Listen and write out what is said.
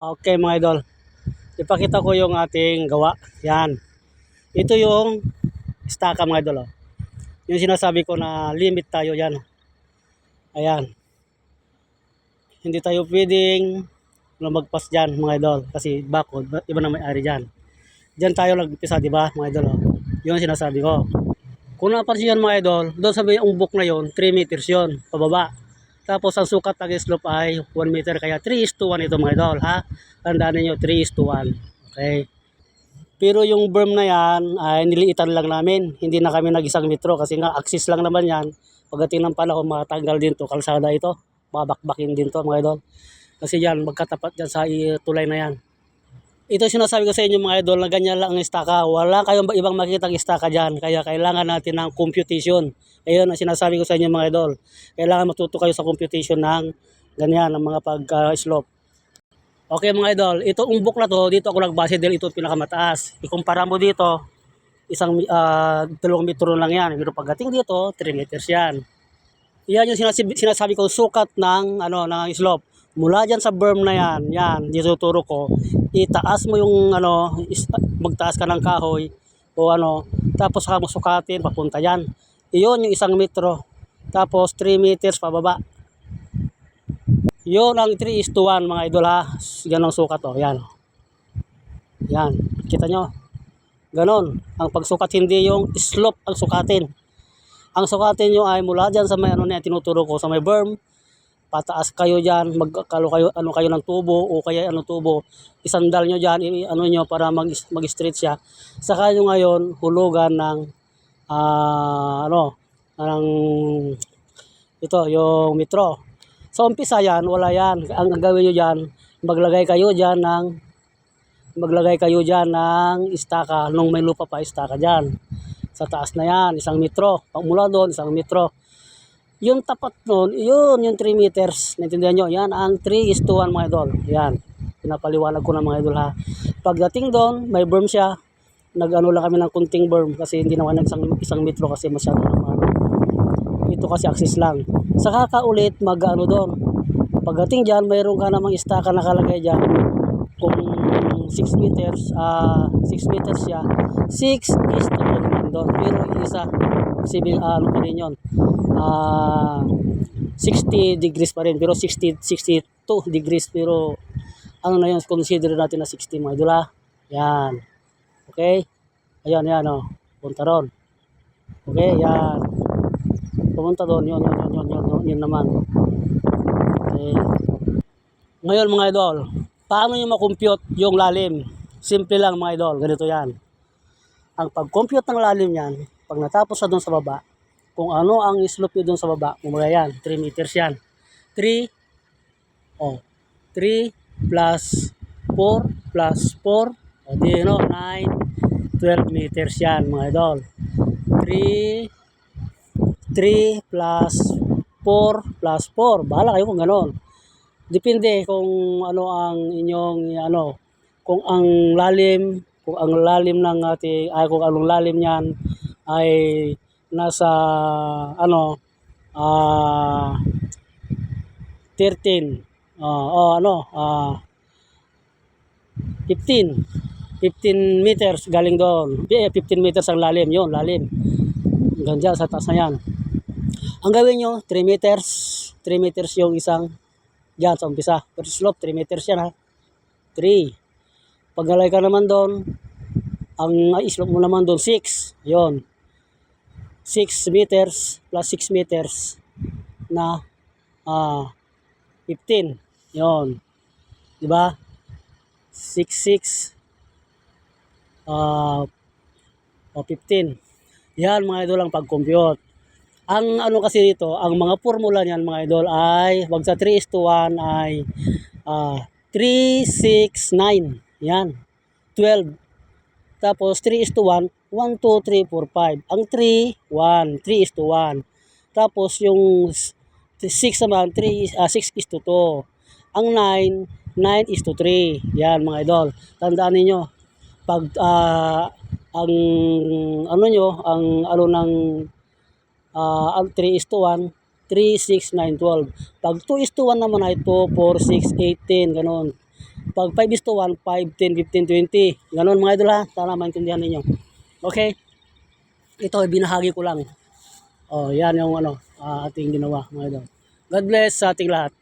Okay mga idol. Ipakita ko yung ating gawa. Yan. Ito yung staka mga idol. Oh. Yung sinasabi ko na limit tayo yan. Ayan. Hindi tayo pwedeng lumagpas dyan mga idol. Kasi bakod, iba na may ari dyan. Dyan tayo nagpisa, di ba mga idol? Oh. Yun sinasabi ko. Kung napansin yan mga idol, doon sa may umbok na yon 3 meters yon pababa. Tapos ang sukat ng slope ay 1 meter kaya 3 is to 1 ito mga idol ha. Tandaan niyo 3 is to 1. Okay. Pero yung berm na yan ay niliitan lang namin. Hindi na kami nag-isang metro kasi nga axis lang naman yan. Pagdating ng panahon matanggal din to kalsada ito. Babakbakin din to mga idol. Kasi yan magkatapat dyan sa tulay na yan. Ito sinasabi ko sa inyo mga idol na ganyan lang ang istaka. Wala kayong ibang makitang istaka dyan. Kaya kailangan natin ng computation. Ayun ang sinasabi ko sa inyo mga idol. Kailangan matuto kayo sa computation ng ganyan, ng mga pag-slope. okay mga idol, ito umbok na to, dito ako nagbase dahil ito pinakamataas. Ikumpara mo dito, isang uh, dalawang metro lang yan. Pero pagdating dito, 3 meters yan. Yan yung sinasabi, sinasabi ko, sukat ng, ano, ng slope. Mula dyan sa berm na yan, yan, dito turo ko, itaas mo yung, ano, magtaas ka ng kahoy, o ano, tapos saka mo sukatin, papunta yan. Iyon yung isang metro. Tapos 3 meters pababa. Yun ang 3 is to 1 mga idol ha. Yan ang sukat oh. Yan. Yan. Kita nyo? Ganon. Ang pagsukat hindi yung slope ang sukatin. Ang sukatin nyo ay mula dyan sa may ano na tinuturo ko sa may berm. Pataas kayo dyan, magkalo kayo, ano kayo ng tubo o kaya ano tubo. Isandal nyo dyan, i- ano nyo para mag, mag-straight siya. Saka nyo ngayon hulugan ng ah ano, ng ito, yung metro. Sa umpisa yan, wala yan. Ang gagawin nyo dyan, maglagay kayo dyan ng maglagay kayo dyan ng istaka, nung may lupa pa istaka dyan. Sa taas na yan, isang metro. Mula doon, isang metro. Yung tapat nun, yun, yung 3 meters. Naintindihan nyo? Yan, ang 3 is to 1 mga idol. Yan. Pinapaliwanag ko ng mga idol ha. Pagdating doon, may berm siya. Nag-ano lang kami ng kunting berm kasi hindi naman isang, isang metro kasi masyado naman. Ito kasi access lang. Saka ka mag-ano doon. Pagdating dyan, mayroon ka namang istaka nakalagay dyan. Kung 6 meters, ah 6 meters siya, 6 is to 2 naman doon. Pero isa, sabi, ah, ano pa rin yun, ah 60 degrees pa rin, pero 60, 62 degrees, pero ano na yun, consider natin na 60 mga idol ha. Yan. Okay? Ayan, yan o. Punta ron. Okay, yan. Pumunta doon, yun, yun, yun, yun, yun, yun, yun naman. Okay. Ngayon mga idol, paano nyo makompute yung lalim? Simple lang mga idol, ganito yan. Ang pag-compute ng lalim yan, pag natapos sa doon sa baba, kung ano ang slope nyo doon sa baba, kumula yan, 3 meters yan. 3, oh, 3 plus 4 plus 4, o di, no, 9, 12 meters yan mga idol. 3, 3 plus 4 plus 4. Bahala kayo kung gano'n. Depende kung ano ang inyong ano, kung ang lalim, kung ang lalim ng ating ay kung anong lalim niyan ay nasa ano ah 13 ah oh, ano ah 15 15 meters galing doon. Eh, 15 meters ang lalim, yon lalim. Hanggang dyan, sa taas na yan. Ang gawin nyo, 3 meters. 3 meters yung isang dyan sa umpisa. Pero slope, 3 meters yan ha. 3. Pag nalay ka naman doon, ang slope mo naman doon, 6. Yon 6 meters plus 6 meters na ah 15. Yon. Di ba? 6, 6, ah o 15. Yan mga idol ang pag-compute. Ang ano kasi dito, ang mga formula niyan mga idol ay wag sa 3 is to 1 ay ah 3, 6, 9. Yan. 12. Tapos 3 is to 1, 1, 2, 3, 4, 5. Ang 3, 1. 3 is to 1. Tapos yung 6 naman, 3 is, ah, 6 is to 2. Ang 9, 9 is to 3. Yan mga idol. Tandaan niyo pag ah, ang ano nyo, ang ano ng ah, ang 3 is to 1, 3, 6, 9, 12. Pag 2 is to 1 naman ay 2, 4, 6, 18, ganun. Pag 5 is to 1, 5, 10, 15, 20. Ganon mga idol ha. Sana maintindihan ninyo. Okay? Ito, binahagi ko lang. Oh, yan yung ano, ah, ating ginawa mga idol. God bless sa ating lahat.